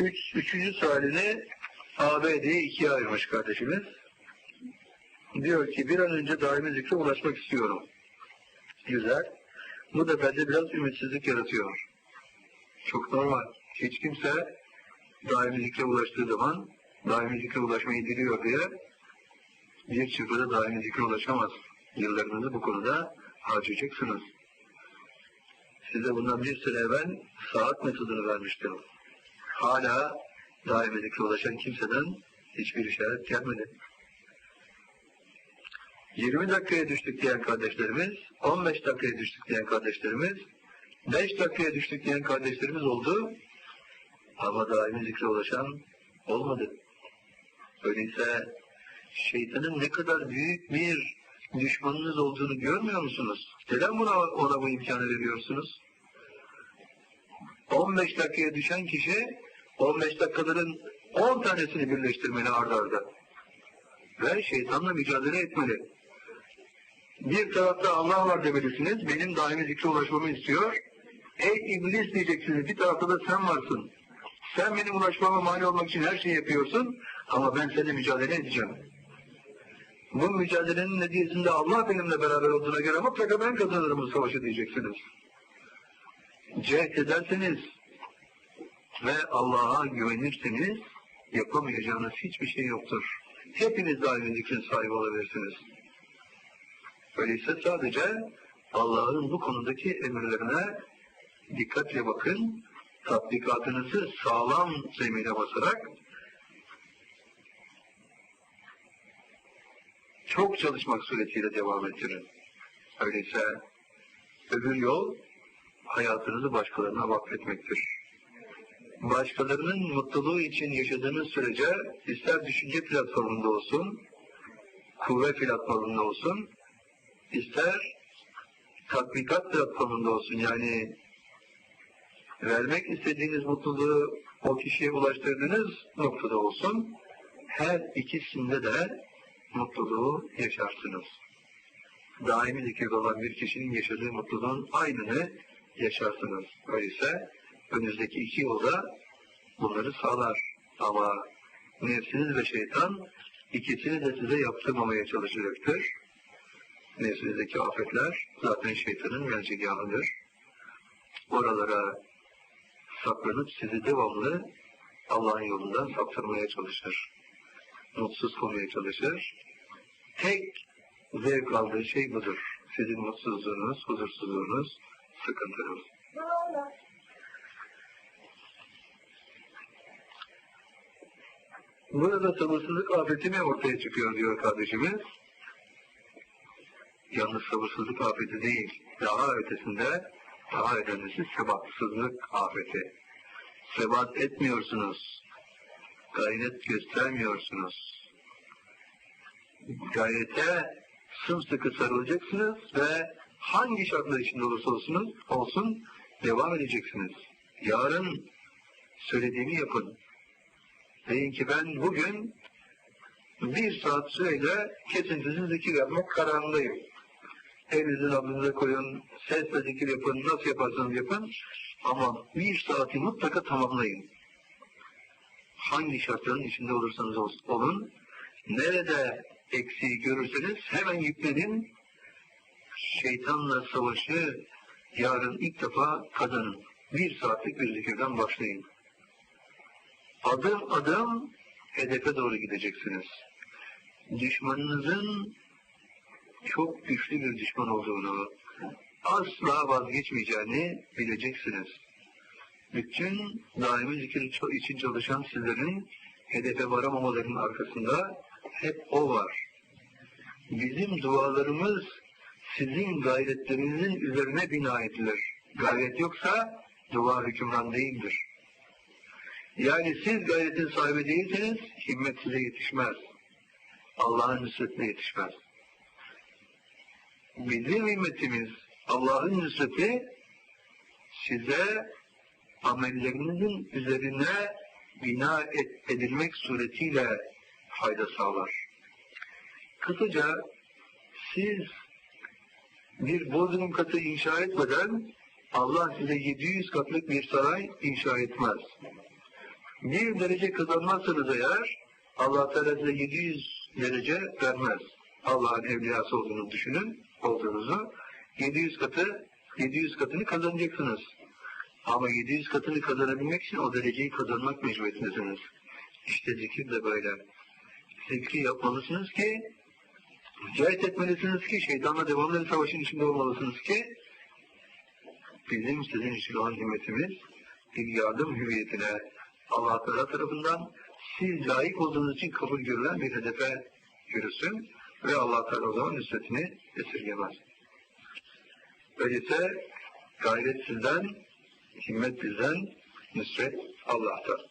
Üç, üçüncü sualini ABD'ye ikiye ayırmış kardeşimiz. Diyor ki bir an önce daimi zikre ulaşmak istiyorum. Güzel. Bu da bende biraz ümitsizlik yaratıyor. Çok normal. Hiç kimse daimi zikre ulaştığı zaman daimi zikre ulaşmayı diliyor diye bir çiftede daimi zikre ulaşamaz. Yıllarınızı bu konuda harcayacaksınız. Size bundan bir sene evvel saat metodunu vermiştim. Hala zikre ulaşan kimseden hiçbir işaret gelmedi. 20 dakikaya düştük diyen kardeşlerimiz, 15 dakikaya düştük diyen kardeşlerimiz, 5 dakikaya düştük diyen kardeşlerimiz oldu. Ama daimi zikre ulaşan olmadı. Öyleyse şeytanın ne kadar büyük bir düşmanınız olduğunu görmüyor musunuz? Neden buna, ona bu imkanı veriyorsunuz? 15 dakikaya düşen kişi 15 dakikaların 10 tanesini birleştirmeli ardarda. Arda. Ve şeytanla mücadele etmeli. Bir tarafta Allah var demelisiniz, benim daimi zikre ulaşmamı istiyor. Ey iblis diyeceksiniz, bir tarafta da sen varsın. Sen benim ulaşmama mani olmak için her şeyi yapıyorsun ama ben seninle mücadele edeceğim. Bu mücadelenin neticesinde Allah benimle beraber olduğuna göre mutlaka ben kazanırım bu savaşı diyeceksiniz. Cehd ederseniz ve Allah'a güvenirseniz yapamayacağınız hiçbir şey yoktur. Hepiniz daimi zikrin sahibi olabilirsiniz. Öyleyse sadece Allah'ın bu konudaki emirlerine dikkatle bakın, tatbikatınızı sağlam zemine basarak çok çalışmak suretiyle devam ettirin. Öyleyse öbür yol hayatınızı başkalarına vakfetmektir. Başkalarının mutluluğu için yaşadığınız sürece ister düşünce platformunda olsun, kuvve platformunda olsun, ister tatbikat platformunda olsun yani vermek istediğiniz mutluluğu o kişiye ulaştırdığınız noktada olsun, her ikisinde de mutluluğu yaşarsınız. Daimi zikirde olan bir kişinin yaşadığı mutluluğun aynını yaşarsınız. Öyleyse önünüzdeki iki yolda bunları sağlar. Ama nefsiniz ve şeytan ikisini de size yaptırmamaya çalışacaktır. Nefsinizdeki afetler zaten şeytanın mercegahıdır. Oralara saklanıp sizi devamlı Allah'ın yolundan saptırmaya çalışır. Mutsuz olmaya çalışır. Tek zevk aldığı şey budur. Sizin mutsuzluğunuz, huzursuzluğunuz, sıkıntınız. Burada sabırsızlık afeti mi ortaya çıkıyor diyor kardeşimiz. Yalnız sabırsızlık afeti değil, daha ötesinde daha önemlisi sebatsızlık afeti. Sebat etmiyorsunuz, gayret göstermiyorsunuz. Gayrete sımsıkı sarılacaksınız ve hangi şartlar içinde olursa olsunuz, olsun devam edeceksiniz. Yarın söylediğimi yapın. Deyin ki ben bugün bir saat süreyle kesintisiz zikir yapmak kararındayım. Elinizin ablınıza koyun, sesle zikir yapın, nasıl yaparsanız yapın. Ama bir saati mutlaka tamamlayın. Hangi şartların içinde olursanız olun, nerede eksiği görürseniz hemen yüklenin, şeytanla savaşı yarın ilk defa kazanın. Bir saatlik bir zikirden başlayın. Adım adım hedefe doğru gideceksiniz. Düşmanınızın çok güçlü bir düşman olduğunu, asla vazgeçmeyeceğini bileceksiniz. Bütün daimi zikir için çalışan sizlerin hedefe varamamalarının arkasında hep o var. Bizim dualarımız sizin gayretlerinizin üzerine bina edilir. Gayret yoksa dua hükümran değildir. Yani siz gayretin sahibi değilseniz himmet size yetişmez. Allah'ın nüsretine yetişmez. Bizim himmetimiz, Allah'ın nüsreti size amellerinizin üzerine bina edilmek suretiyle fayda sağlar. Kısaca siz bir bodrum katı inşa etmeden Allah size 700 katlık bir saray inşa etmez. Bir derece kazanmazsanız eğer Allah Teala size 700 derece vermez. Allah'ın evliyası olduğunu düşünün, olduğunuzu. 700 katı, 700 katını kazanacaksınız. Ama 700 katını kazanabilmek için o dereceyi kazanmak mecburiyetindesiniz. İşte zikir de böyle. Zikri yapmalısınız ki, cahit etmelisiniz ki, şeytanla devamlı bir savaşın içinde olmalısınız ki, bizim sizin için olan himmetimiz, bir yardım hüviyetine Allah Teala tarafından siz layık olduğunuz için kabul görülen bir hedefe yürüsün ve Allah Teala o zaman nüsretini esirgemez. Öyleyse gayret sizden, himmet bizden, nüsret Allah'tan.